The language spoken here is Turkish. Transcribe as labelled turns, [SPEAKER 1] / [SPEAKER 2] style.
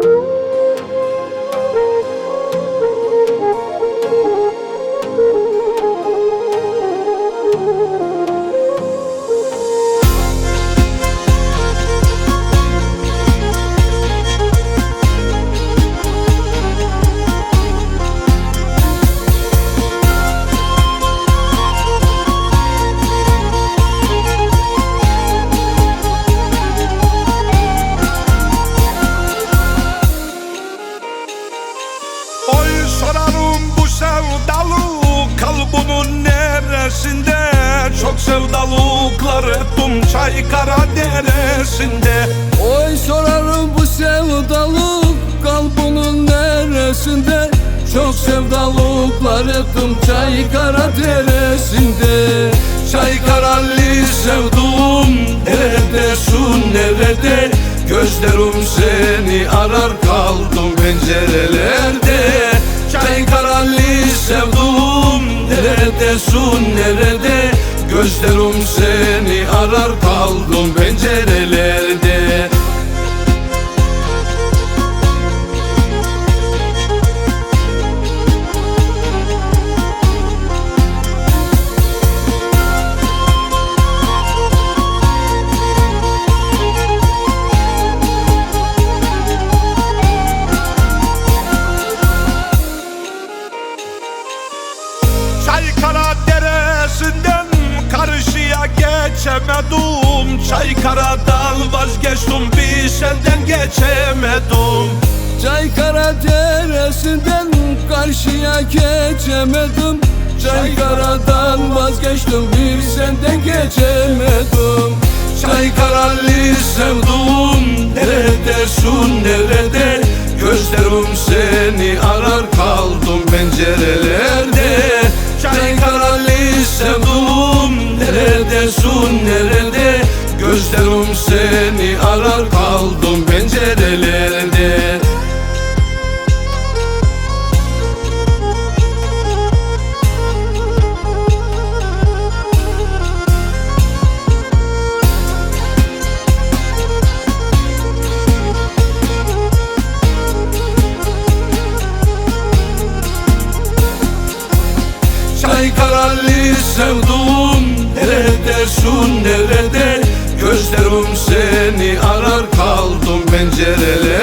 [SPEAKER 1] Oy sorarım bu sevdalı kalbunun neresinde? Çok sevdalıklar ettim Çaykara deresinde.
[SPEAKER 2] Oy sorarım bu sevdalık kalbinin neresinde? Çok sevdalıklar ettim Çaykara deresinde.
[SPEAKER 1] Çaykaralli sevduğum neredesin nerede? Gözlerim seni arar kaldım pencerelerde Çaykaralli sevduğum neredesin nerede? Gözlerim seni arar kaldım pencerelerde geçemedim. Çaykara'dan vazgeçtim bir senden geçemedim.
[SPEAKER 2] Çaykara deresinden karşıya geçemedim. Çaykara'dan vazgeçtim bir senden geçemedim.
[SPEAKER 1] Çaykara'lı sevduğum neredesin nerede Gözlerim seni arar kaldım pencerelerde Gözlerim seni arar kaldım pencerelerde. Çaykara'lı sevduğum Neredesin nerede Gözlerim seni arar kaldım pencerelerde